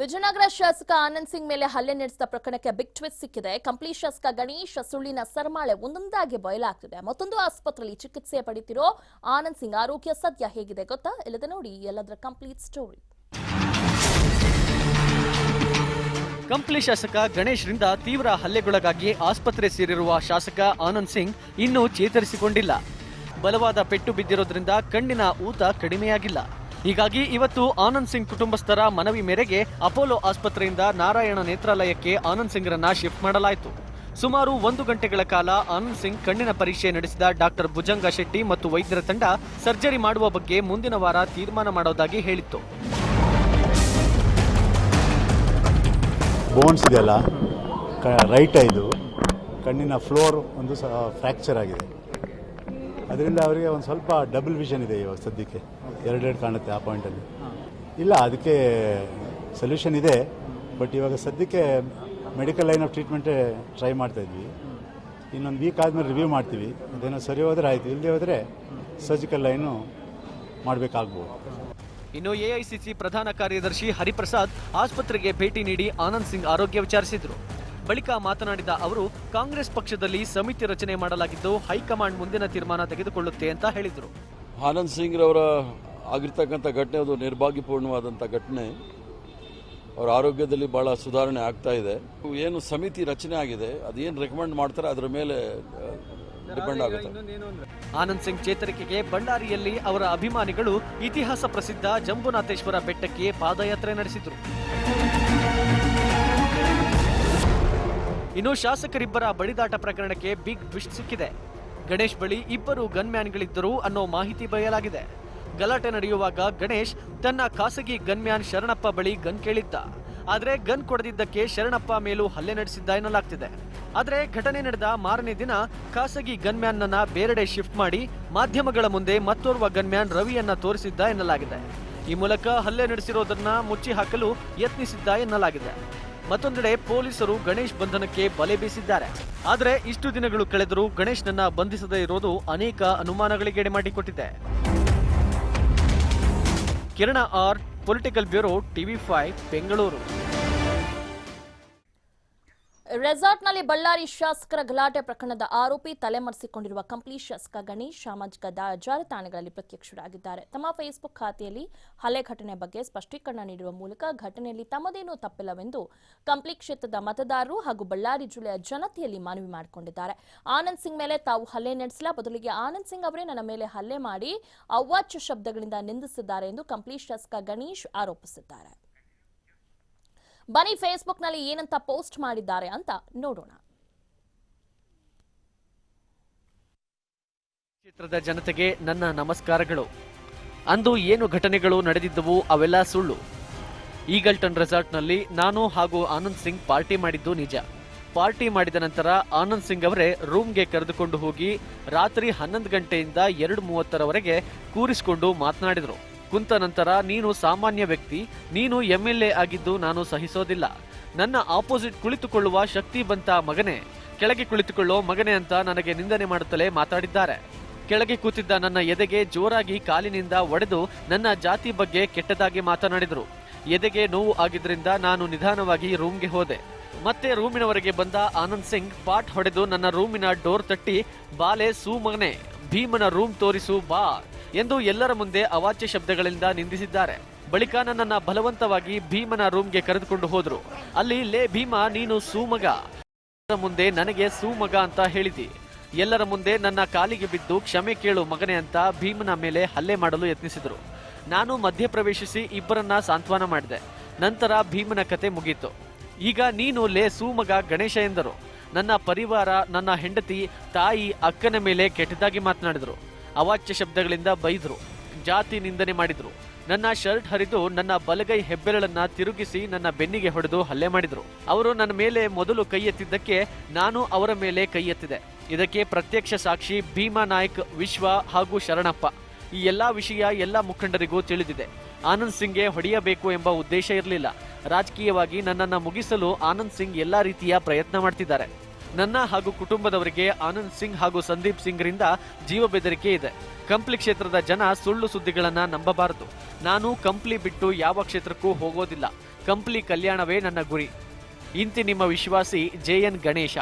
ವಿಜಯನಗರ ಶಾಸಕ ಆನಂದ್ ಸಿಂಗ್ ಮೇಲೆ ಹಲ್ಲೆ ನಡೆಸಿದ ಪ್ರಕರಣಕ್ಕೆ ಬಿಗ್ ಟ್ವಿಸ್ಟ್ ಸಿಕ್ಕಿದೆ. ಕಂಪ್ಲಿ ಶಾಸಕ ಗಣೇಶ್ ಸುಳ್ಳಿನ ಸರ್ಮಾಳೆ ಒಂದೊಂದಾಗಿ ಬಯಲಾಗ್ತಿದೆ. ಮತ್ತೊಂದು ಆಸ್ಪತ್ರೆಯಲ್ಲಿ ಚಿಕಿತ್ಸೆ ಪಡೆಯುತ್ತಿರೋ ಆನಂದ್ ಸಿಂಗ್ ಆರೋಗ್ಯ ಸದ್ಯ ಹೇಗಿದೆ ಗೊತ್ತಾ? ಇಲ್ಲದೆ ನೋಡಿ ಎಲ್ಲದರ ಕಂಪ್ಲೀಟ್ ಸ್ಟೋರಿ. ಕಂಪ್ಲಿ ಶಾಸಕ ಗಣೇಶ್ರಿಂದ ತೀವ್ರ ಹಲ್ಲೆಗೊಳಗಾಗಿ ಆಸ್ಪತ್ರೆ ಸೇರಿರುವ ಶಾಸಕ ಆನಂದ್ ಸಿಂಗ್ ಇನ್ನೂ ಚೇತರಿಸಿಕೊಂಡಿಲ್ಲ. ಬಲವಾದ ಪೆಟ್ಟು ಬಿದ್ದಿರೋದ್ರಿಂದ ಕಣ್ಣಿನ ಊತ ಕಡಿಮೆಯಾಗಿಲ್ಲ. ಹೀಗಾಗಿ ಇವತ್ತು ಆನಂದ್ ಸಿಂಗ್ ಕುಟುಂಬಸ್ಥರ ಮನವಿ ಮೇರೆಗೆ ಅಪೋಲೋ ಆಸ್ಪತ್ರೆಯಿಂದ ನಾರಾಯಣ ನೇತ್ರಾಲಯಕ್ಕೆ ಆನಂದ್ ಸಿಂಗ್ರನ್ನ ಶಿಫ್ಟ್ ಮಾಡಲಾಯಿತು. ಸುಮಾರು ಒಂದು ಗಂಟೆಗಳ ಕಾಲ ಆನಂದ್ ಸಿಂಗ್ ಕಣ್ಣಿನ ಪರೀಕ್ಷೆ ನಡೆಸಿದ ಡಾಕ್ಟರ್ ಭುಜಂಗ ಶೆಟ್ಟಿ ಮತ್ತು ವೈದ್ಯರ ತಂಡ ಸರ್ಜರಿ ಮಾಡುವ ಬಗ್ಗೆ ಮುಂದಿನ ವಾರ ತೀರ್ಮಾನ ಮಾಡೋದಾಗಿ ಹೇಳಿತ್ತು. ಬೋನ್ಸ್ ಇದೆಯಲ್ಲ? ರೈಟ್ ಇದು. ಕಣ್ಣಿನ ಫ್ಲೋರ್ ಒಂದು ಫ್ರ್ಯಾಕ್ಚರ್ ಆಗಿದೆ. ಅದರಿಂದ ಅವರಿಗೆ ಒಂದು ಸ್ವಲ್ಪ ಡಬಲ್ ವಿಷನ್ ಇದೆ ಇವಾಗ ಸದ್ಯಕ್ಕೆ. ಎರಡೆರಡು ಕಾಣುತ್ತೆ ಆ ಪಾಯಿಂಟಲ್ಲಿ ಇಲ್ಲ ಅದಕ್ಕೆ ಸೊಲ್ಯೂಷನ್ ಇದೆ ಬಟ್ ಇವಾಗ ಸದ್ಯಕ್ಕೆ ಮೆಡಿಕಲ್ ಲೈನ್ ಆಫ್ ಟ್ರೀಟ್ಮೆಂಟೇ ಟ್ರೈ ಮಾಡ್ತಾ ಇದ್ವಿ. ಇನ್ನೊಂದು ವೀಕ್ ಆದಮೇಲೆ ರಿವ್ಯೂ ಮಾಡ್ತೀವಿ. ಅದೇನೋ ಸರಿ ಹೋದರೆ ಆಯಿತು ಇಲ್ಲದೆ ಹೋದರೆ ಸರ್ಜಿಕಲ್ ಲೈನು ಮಾಡಬೇಕಾಗ್ಬೋದು. ಇನ್ನು ಎಐಸಿಸಿ ಪ್ರಧಾನ ಕಾರ್ಯದರ್ಶಿ ಹರಿಪ್ರಸಾದ್ ಆಸ್ಪತ್ರೆಗೆ ಭೇಟಿ ನೀಡಿ ಆನಂದ್ ಸಿಂಗ್ ಆರೋಗ್ಯ ವಿಚಾರಿಸಿದರು. ಬಳಿಕ ಮಾತನಾಡಿದ ಅವರು ಕಾಂಗ್ರೆಸ್ ಪಕ್ಷದಲ್ಲಿ ಸಮಿತಿ ರಚನೆ ಮಾಡಲಾಗಿದ್ದು ಹೈಕಮಾಂಡ್ ಮುಂದಿನ ತೀರ್ಮಾನ ತೆಗೆದುಕೊಳ್ಳುತ್ತೆ ಅಂತ ಹೇಳಿದರು. ಆನಂದ್ ಸಿಂಗ್ ರವರ ಆಗಿರ್ತಕ್ಕಂಥ ಘಟನೆ ಅದು ನಿರ್ಭಾಗ್ಯಪೂರ್ಣವಾದಂಥ ಘಟನೆ. ಅವರ ಆರೋಗ್ಯದಲ್ಲಿ ಭಾಳ ಸುಧಾರಣೆ ಆಗ್ತಾ ಇದೆ. ಏನು ಸಮಿತಿ ರಚನೆ ಆಗಿದೆ ಅದೇನು ರೆಕಮೆಂಡ್ ಮಾಡ್ತಾರೆ ಅದರ ಮೇಲೆ ಡಿಪೆಂಡ್ ಆಗುತ್ತೆ. ಆನಂದ್ ಸಿಂಗ್ ಚೇತರಿಕೆಗೆ ಬಳ್ಳಾರಿಯಲ್ಲಿ ಅವರ ಅಭಿಮಾನಿಗಳು ಇತಿಹಾಸ ಪ್ರಸಿದ್ಧ ಜಂಬುನಾಥೇಶ್ವರ ಬೆಟ್ಟಕ್ಕೆ ಪಾದಯಾತ್ರೆ ನಡೆಸಿದರು. ಇನ್ನು ಶಾಸಕರಿಬ್ಬರ ಬಡಿದಾಟ ಪ್ರಕರಣಕ್ಕೆ ಬಿಗ್ ಟ್ವಿಸ್ಟ್ ಸಿಕ್ಕಿದೆ. ಗಣೇಶ್ ಬಳಿ ಇಬ್ಬರು ಗನ್ಮ್ಯಾನ್ಗಳಿದ್ದರು ಅನ್ನೋ ಮಾಹಿತಿ ಬಯಲಾಗಿದೆ ಗಲಾಟೆ ನಡೆಯುವಾಗ ಗಣೇಶ್ ತನ್ನ ಖಾಸಗಿ ಗನ್ಮ್ಯಾನ್ ಶರಣಪ್ಪ ಬಳಿ ಗನ್ ಕೇಳಿದ್ದ. ಆದರೆ ಗನ್ ಕೊಡದಿದ್ದಕ್ಕೆ ಶರಣಪ್ಪ ಮೇಲೂ ಹಲ್ಲೆ ನಡೆಸಿದ್ದ ಎನ್ನಲಾಗ್ತಿದೆ. ಆದರೆ ಘಟನೆ ನಡೆದ ಮಾರನೇ ದಿನ ಖಾಸಗಿ ಗನ್ಮ್ಯಾನ್ ನನ್ನ ಬೇರೆಡೆ ಶಿಫ್ಟ್ ಮಾಡಿ ಮಾಧ್ಯಮಗಳ ಮುಂದೆ ಮತ್ತೋರ್ವ ಗನ್ಮ್ಯಾನ್ ರವಿಯನ್ನ ತೋರಿಸಿದ್ದ ಎನ್ನಲಾಗಿದೆ. ಈ ಮೂಲಕ ಹಲ್ಲೆ ನಡೆಸಿರೋದನ್ನ ಮುಚ್ಚಿ ಹಾಕಲು ಯತ್ನಿಸಿದ್ದ ಎನ್ನಲಾಗಿದೆ. ಮತ್ತೊಂದೆಡೆ ಪೊಲೀಸರು ಗಣೇಶ್ ಬಂಧನಕ್ಕೆ ಬಲೆ ಬೀಸಿದ್ದಾರೆ. ಆದರೆ ಇಷ್ಟು ದಿನಗಳು ಕಳೆದರೂ ಗಣೇಶ್ನನ್ನ ಬಂಧಿಸದೇ ಇರೋದು ಅನೇಕ ಅನುಮಾನಗಳಿಗೆ ಮಾಡಿಕೊಟ್ಟಿದೆ Kiran R political bureau TV five Bengaluru. ರೆಸಾರ್ಟ್ನಲ್ಲಿ ಬಳ್ಳಾರಿ ಶಾಸಕರ ಗಲಾಟೆ ಪ್ರಕರಣದ ಆರೋಪಿ ತಲೆಮರೆಸಿಕೊಂಡಿರುವ ಕಂಪ್ಲಿ ಶಾಸಕ ಗಣೇಶ್, ಸಾಮಾಜಿಕ ಜಾಲತಾಣಗಳಲ್ಲಿ ಪ್ರತ್ಯಕ್ಷರಾಗಿದ್ದಾರೆ. ತಮ್ಮ ಫೇಸ್ಬುಕ್ ಖಾತೆಯಲ್ಲಿ ಹಲೆ ಘಟನೆ ಬಗ್ಗೆ ಸ್ಪಷ್ಟೀಕರಣ ನೀಡುವ ಮೂಲಕ ಘಟನೆಯಲ್ಲಿ ತಮ್ಮದೇನೂ ತಪ್ಪಿಲ್ಲವೆಂದು ಕಂಪ್ಲಿ ಕ್ಷೇತ್ರದ ಮತದಾರರು ಹಾಗೂ ಬಳ್ಳಾರಿ ಜಿಲ್ಲೆಯ ಜನತೆಯಲ್ಲಿ ಮನವಿ ಮಾಡಿಕೊಂಡಿದ್ದಾರೆ. ಆನಂದ್ ಸಿಂಗ್ ಮೇಲೆ ತಾವು ಹಲ್ಲೆ ನಡೆಸಿಲ್ಲ. ಬದಲಿಗೆ ಆನಂದ್ ಸಿಂಗ್ ಅವರೇ ನನ್ನ ಮೇಲೆ ಹಲ್ಲೆ ಮಾಡಿ ಅವಾಚ್ಯ ಶಬ್ದಗಳಿಂದ ನಿಂದಿಸಿದ್ದಾರೆ ಎಂದು ಕಂಪ್ಲಿ ಶಾಸಕ ಗಣೇಶ್ ಆರೋಪಿಸಿದ್ದಾರೆ. ಬನ್ನಿ ಫೇಸ್ಬುಕ್ನಲ್ಲಿ ಏನಂತ ಪೋಸ್ಟ್ ಮಾಡಿದ್ದಾರೆ ಅಂತ ನೋಡೋಣ. ಕ್ಷೇತ್ರದ ಜನತೆಗೆ ನನ್ನ ನಮಸ್ಕಾರಗಳು. ಅಂದು ಏನು ಘಟನೆಗಳು ನಡೆದಿದ್ದವು ಅವೆಲ್ಲ ಸುಳ್ಳು. ಈಗಲ್ಟನ್ ರೆಸಾರ್ಟ್ನಲ್ಲಿ ನಾನು ಹಾಗೂ ಆನಂದ್ ಸಿಂಗ್ ಪಾರ್ಟಿ ಮಾಡಿದ್ದು ನಿಜ. ಪಾರ್ಟಿ ಮಾಡಿದ ನಂತರ ಆನಂದ್ ಸಿಂಗ್ ಅವರೇ ರೂಮ್ಗೆ ಕರೆದುಕೊಂಡು ಹೋಗಿ ರಾತ್ರಿ ಹನ್ನೊಂದು ಗಂಟೆಯಿಂದ ಎರಡು ಮೂವತ್ತರವರೆಗೆ ಕೂರಿಸಿಕೊಂಡು ಮಾತನಾಡಿದರು. ಕುಂತ ನಂತರ ನೀನು ಸಾಮಾನ್ಯ ವ್ಯಕ್ತಿ, ನೀನು ಎಂ ಎಲ್ ಎ ಆಗಿದ್ದು ನಾನು ಸಹಿಸೋದಿಲ್ಲ. ನನ್ನ ಆಪೋಸಿಟ್ ಕುಳಿತುಕೊಳ್ಳುವ ಶಕ್ತಿ ಬಂತ ಮಗನೇ. ಕೆಳಗೆ ಕುಳಿತುಕೊಳ್ಳೋ ಮಗನೇ ಅಂತ ನನಗೆ ನಿಂದನೆ ಮಾಡುತ್ತಲೇ ಮಾತಾಡಿದ್ದಾರೆ. ಕೆಳಗೆ ಕೂತಿದ್ದ ನನ್ನ ಎದೆಗೆ ಜೋರಾಗಿ ಕಾಲಿನಿಂದ ಒಡೆದು ನನ್ನ ಜಾತಿ ಬಗ್ಗೆ ಕೆಟ್ಟದಾಗಿ ಮಾತನಾಡಿದರು. ಎದೆಗೆ ನೋವು ಆಗಿದ್ರಿಂದ ನಾನು ನಿಧಾನವಾಗಿ ರೂಮ್ಗೆ ಹೋದೆ. ಮತ್ತೆ ರೂಮಿನವರೆಗೆ ಬಂದ ಆನಂದ್ ಸಿಂಗ್ ಪಾಟ್ ಹೊಡೆದು ನನ್ನ ರೂಮಿನ ಡೋರ್ ತಟ್ಟಿ, ಬಾಲೆ ಸೂ ಮಗನೆ, ಭೀಮನ ರೂಮ್ ತೋರಿಸು, ಬಾ. ಎಂದು ಎಲ್ಲರ ಮುಂದೆ ಅವಾಚ್ಯ ಶಬ್ದಗಳಿಂದ ನಿಂದಿಸಿದ್ದಾರೆ. ಬಳಿಕ ನನ್ನನ್ನ ಬಲವಂತವಾಗಿ ಭೀಮನ ರೂಮ್ಗೆ ಕರೆದುಕೊಂಡು ಹೋದ್ರು. ಅಲ್ಲಿ, ಲೇ ಭೀಮ, ನೀನು ಸೂಮಗ. ಮುಂದೆ ನನಗೆ ಸೂಮಗ ಅಂತ ಹೇಳಿದಿ. ಎಲ್ಲರ ಮುಂದೆ ನನ್ನ ಕಾಲಿಗೆ ಬಿದ್ದು ಕ್ಷಮೆ ಕೇಳು ಮಗನೆ ಅಂತ ಭೀಮನ ಮೇಲೆ ಹಲ್ಲೆ ಮಾಡಲು ಯತ್ನಿಸಿದರು. ನಾನು ಮಧ್ಯಪ್ರವೇಶಿಸಿ ಇಬ್ಬರನ್ನ ಸಾಂತ್ವನ ಮಾಡಿದೆ. ನಂತರ ಭೀಮನ ಕತೆ ಮುಗಿಯಿತು ಈಗ ನೀನು, ಲೇ ಸೂಮಗ, ಗಣೇಶ ಎಂದರು. ನನ್ನ ಪರಿವಾರ, ನನ್ನ ಹೆಂಡತಿ, ತಾಯಿ, ಅಕ್ಕನ ಮೇಲೆ ಕೆಟ್ಟದಾಗಿ ಮಾತನಾಡಿದರು. ಅವಾಚ್ಯ ಶಬ್ದಗಳಿಂದ ಬೈದರು, ಜಾತಿ ನಿಂದನೆ ಮಾಡಿದ್ರು. ನನ್ನ ಶರ್ಟ್ ಹರಿದು ನನ್ನ ಬಲಗೈ ಹೆಬ್ಬೆರಳನ್ನ ತಿರುಗಿಸಿ ನನ್ನ ಬೆನ್ನಿಗೆ ಹೊಡೆದು ಹಲ್ಲೆ ಮಾಡಿದ್ರು. ಅವರು ನನ್ನ ಮೇಲೆ ಮೊದಲು ಕೈ ಎತ್ತಿದ್ದಕ್ಕೆ ನಾನು ಅವರ ಮೇಲೆ ಕೈ ಎತ್ತಿದೆ. ಇದಕ್ಕೆ ಪ್ರತ್ಯಕ್ಷ ಸಾಕ್ಷಿ ಭೀಮಾ ನಾಯ್ಕ್, ವಿಶ್ವ ಹಾಗೂ ಶರಣಪ್ಪ. ಈ ಎಲ್ಲಾ ವಿಷಯ ಎಲ್ಲ ಮುಖಂಡರಿಗೂ ತಿಳಿದಿದೆ. ಆನಂದ್ ಸಿಂಗ್ಗೆ ಹೊಡೆಯಬೇಕು ಎಂಬ ಉದ್ದೇಶ ಇರಲಿಲ್ಲ. ರಾಜಕೀಯವಾಗಿ ನನ್ನನ್ನು ಮುಗಿಸಲು ಆನಂದ್ ಸಿಂಗ್ ಎಲ್ಲಾ ರೀತಿಯ ಪ್ರಯತ್ನ ಮಾಡ್ತಿದ್ದಾರೆ. ನನ್ನ ಹಾಗೂ ಕುಟುಂಬದವರಿಗೆ ಆನಂದ್ ಸಿಂಗ್ ಹಾಗೂ ಸಂದೀಪ್ ಸಿಂಗ್ರಿಂದ ಜೀವ ಬೆದರಿಕೆ ಇದೆ. ಕಂಪ್ಲಿ ಕ್ಷೇತ್ರದ ಜನ ಸುಳ್ಳು ಸುದ್ದಿಗಳನ್ನ ನಂಬಬಾರದು. ನಾನು ಕಂಪ್ಲಿ ಬಿಟ್ಟು ಯಾವ ಕ್ಷೇತ್ರಕ್ಕೂ ಹೋಗೋದಿಲ್ಲ. ಕಂಪ್ಲಿ ಕಲ್ಯಾಣವೇ ನನ್ನ ಗುರಿ. ಇಂತಿ ನಿಮ್ಮ ವಿಶ್ವಾಸಿ ಜೆಎನ್ ಗಣೇಶ.